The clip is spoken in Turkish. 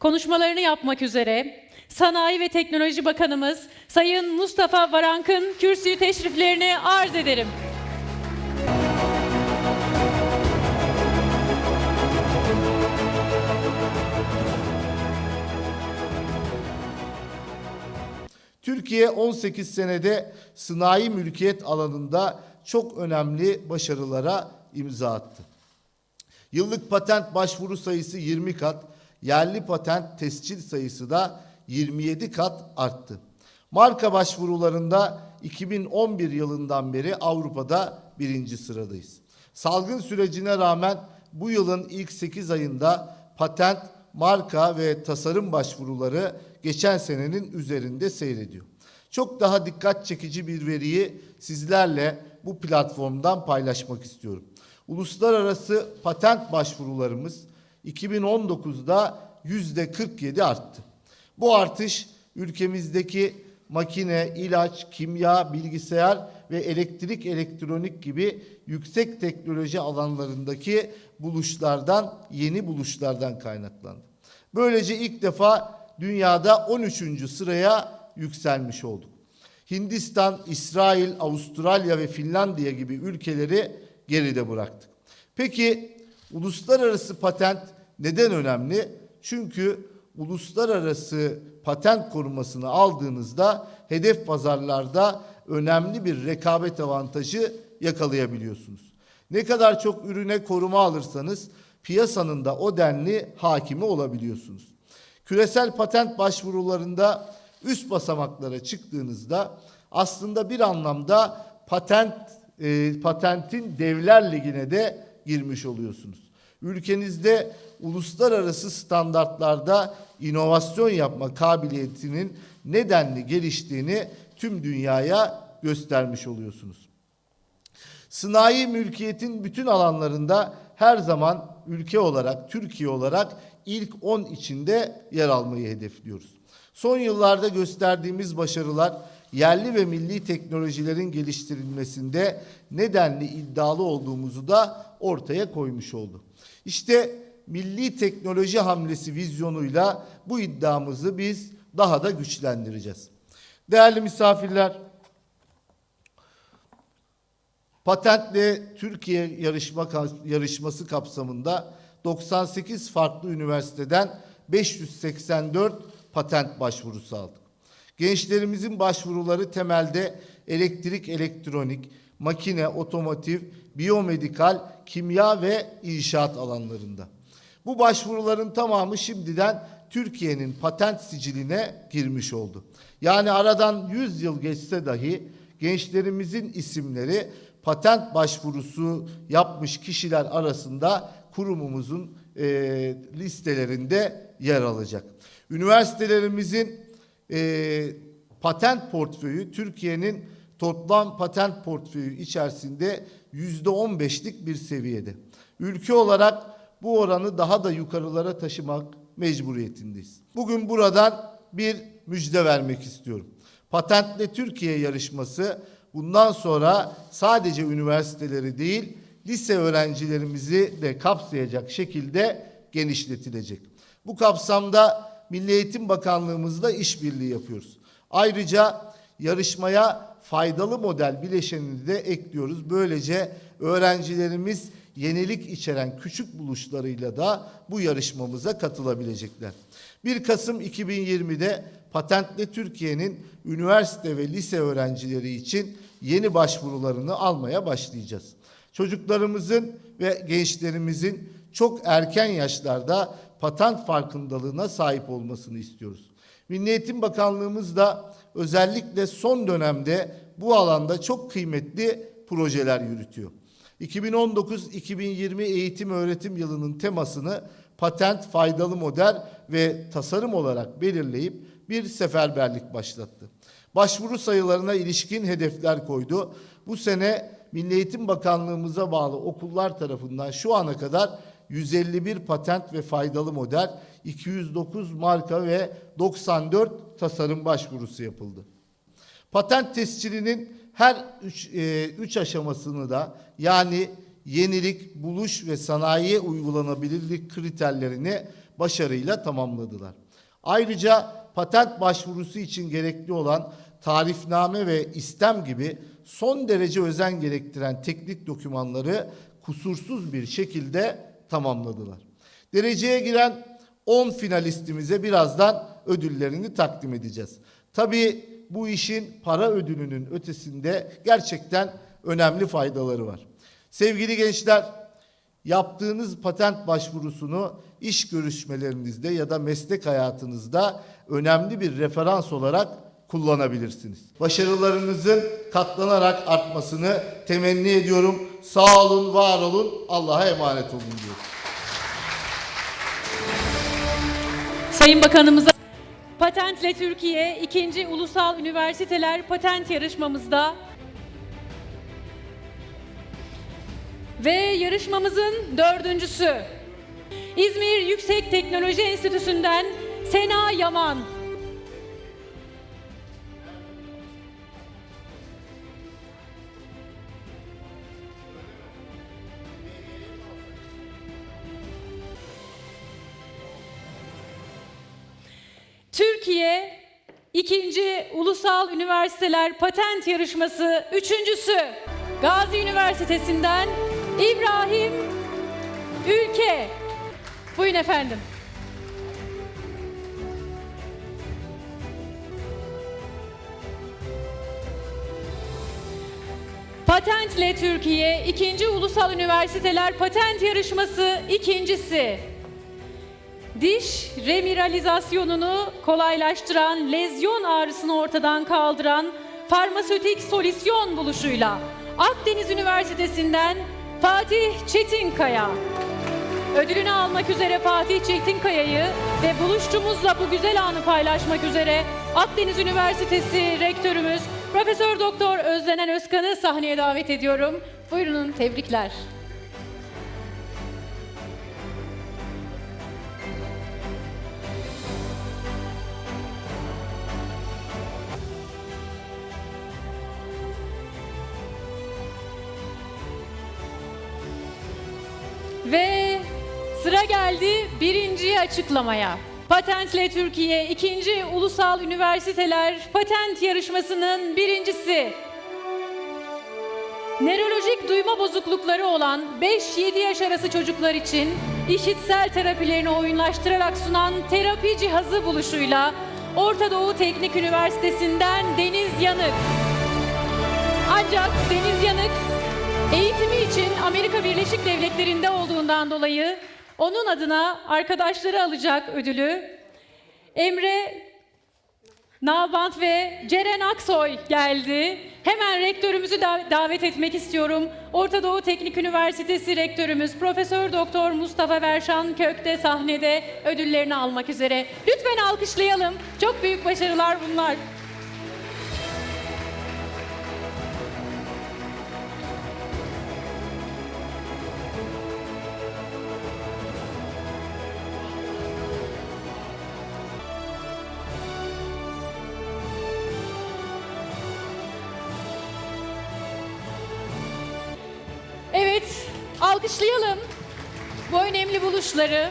konuşmalarını yapmak üzere Sanayi ve Teknoloji Bakanımız Sayın Mustafa Varank'ın kürsüyü teşriflerini arz ederim. Türkiye 18 senede sanayi mülkiyet alanında çok önemli başarılara imza attı. Yıllık patent başvuru sayısı 20 kat, yerli patent tescil sayısı da 27 kat arttı. Marka başvurularında 2011 yılından beri Avrupa'da birinci sıradayız. Salgın sürecine rağmen bu yılın ilk 8 ayında patent, marka ve tasarım başvuruları geçen senenin üzerinde seyrediyor. Çok daha dikkat çekici bir veriyi sizlerle bu platformdan paylaşmak istiyorum. Uluslararası patent başvurularımız 2019'da yüzde 47 arttı. Bu artış ülkemizdeki makine, ilaç, kimya, bilgisayar ve elektrik, elektronik gibi yüksek teknoloji alanlarındaki buluşlardan, yeni buluşlardan kaynaklandı. Böylece ilk defa dünyada 13. sıraya yükselmiş olduk. Hindistan, İsrail, Avustralya ve Finlandiya gibi ülkeleri geride bıraktık. Peki uluslararası patent neden önemli? Çünkü uluslararası patent korumasını aldığınızda hedef pazarlarda önemli bir rekabet avantajı yakalayabiliyorsunuz. Ne kadar çok ürüne koruma alırsanız piyasanın da o denli hakimi olabiliyorsunuz. Küresel patent başvurularında üst basamaklara çıktığınızda aslında bir anlamda patent e, patentin devler ligine de girmiş oluyorsunuz. Ülkenizde uluslararası standartlarda inovasyon yapma kabiliyetinin nedenli geliştiğini tüm dünyaya göstermiş oluyorsunuz. Sanayi mülkiyetin bütün alanlarında her zaman ülke olarak, Türkiye olarak ilk 10 içinde yer almayı hedefliyoruz. Son yıllarda gösterdiğimiz başarılar yerli ve milli teknolojilerin geliştirilmesinde nedenli iddialı olduğumuzu da ortaya koymuş oldu. İşte milli teknoloji hamlesi vizyonuyla bu iddiamızı biz daha da güçlendireceğiz. Değerli misafirler, Patentle Türkiye yarışma yarışması kapsamında 98 farklı üniversiteden 584 patent başvurusu aldık. Gençlerimizin başvuruları temelde elektrik, elektronik, makine, otomotiv, biyomedikal, kimya ve inşaat alanlarında. Bu başvuruların tamamı şimdiden Türkiye'nin patent siciline girmiş oldu. Yani aradan 100 yıl geçse dahi gençlerimizin isimleri patent başvurusu yapmış kişiler arasında kurumumuzun e, listelerinde yer alacak. Üniversitelerimizin e, patent portföyü Türkiye'nin toplam patent portföyü içerisinde yüzde on beşlik bir seviyede. Ülke olarak bu oranı daha da yukarılara taşımak mecburiyetindeyiz. Bugün buradan bir müjde vermek istiyorum. Patentle Türkiye yarışması bundan sonra sadece üniversiteleri değil, lise öğrencilerimizi de kapsayacak şekilde genişletilecek. Bu kapsamda Milli Eğitim Bakanlığımızla işbirliği yapıyoruz. Ayrıca yarışmaya faydalı model bileşenini de ekliyoruz. Böylece öğrencilerimiz yenilik içeren küçük buluşlarıyla da bu yarışmamıza katılabilecekler. 1 Kasım 2020'de Patentle Türkiye'nin üniversite ve lise öğrencileri için yeni başvurularını almaya başlayacağız. Çocuklarımızın ve gençlerimizin çok erken yaşlarda patent farkındalığına sahip olmasını istiyoruz. Milli Eğitim Bakanlığımız da özellikle son dönemde bu alanda çok kıymetli projeler yürütüyor. 2019-2020 eğitim öğretim yılının temasını patent, faydalı model ve tasarım olarak belirleyip bir seferberlik başlattı. Başvuru sayılarına ilişkin hedefler koydu. Bu sene Milli Eğitim Bakanlığımıza bağlı okullar tarafından şu ana kadar 151 patent ve faydalı model, 209 marka ve 94 tasarım başvurusu yapıldı. Patent tescilinin her üç, e, üç aşamasını da yani yenilik, buluş ve sanayiye uygulanabilirlik kriterlerini başarıyla tamamladılar. Ayrıca patent başvurusu için gerekli olan tarifname ve istem gibi son derece özen gerektiren teknik dokümanları kusursuz bir şekilde tamamladılar. Dereceye giren 10 finalistimize birazdan ödüllerini takdim edeceğiz. Tabii bu işin para ödülünün ötesinde gerçekten önemli faydaları var. Sevgili gençler, yaptığınız patent başvurusunu iş görüşmelerinizde ya da meslek hayatınızda önemli bir referans olarak kullanabilirsiniz. Başarılarınızın katlanarak artmasını temenni ediyorum. Sağ olun, var olun, Allah'a emanet olun diyorum. Sayın Bakanımıza Patentle Türkiye 2. Ulusal Üniversiteler Patent Yarışmamızda ve yarışmamızın dördüncüsü İzmir Yüksek Teknoloji Enstitüsü'nden Sena Yaman. 2. Ulusal Üniversiteler Patent Yarışması üçüncüsü Gazi Üniversitesi'nden İbrahim Ülke. Buyurun efendim. Patentle Türkiye 2. Ulusal Üniversiteler Patent Yarışması ikincisi. Diş remiralizasyonunu kolaylaştıran, lezyon ağrısını ortadan kaldıran farmasötik solüsyon buluşuyla Akdeniz Üniversitesi'nden Fatih Çetinkaya. Ödülünü almak üzere Fatih Çetinkaya'yı ve buluşçumuzla bu güzel anı paylaşmak üzere Akdeniz Üniversitesi Rektörümüz Profesör Doktor Özlenen Özkan'ı sahneye davet ediyorum. Buyurun tebrikler. Ve sıra geldi birinciyi açıklamaya. Patentle Türkiye 2. Ulusal Üniversiteler Patent Yarışması'nın birincisi. Nörolojik duyma bozuklukları olan 5-7 yaş arası çocuklar için işitsel terapilerini oyunlaştırarak sunan terapi cihazı buluşuyla Orta Doğu Teknik Üniversitesi'nden Deniz Yanık. Ancak Deniz Yanık eğitimi için Amerika Birleşik Devletleri'nde olduğundan dolayı onun adına arkadaşları alacak ödülü. Emre Nalbant ve Ceren Aksoy geldi. Hemen rektörümüzü da- davet etmek istiyorum. Orta Doğu Teknik Üniversitesi rektörümüz Profesör Doktor Mustafa Verşan Kökte sahnede ödüllerini almak üzere. Lütfen alkışlayalım. Çok büyük başarılar bunlar. Alkışlayalım bu önemli buluşları.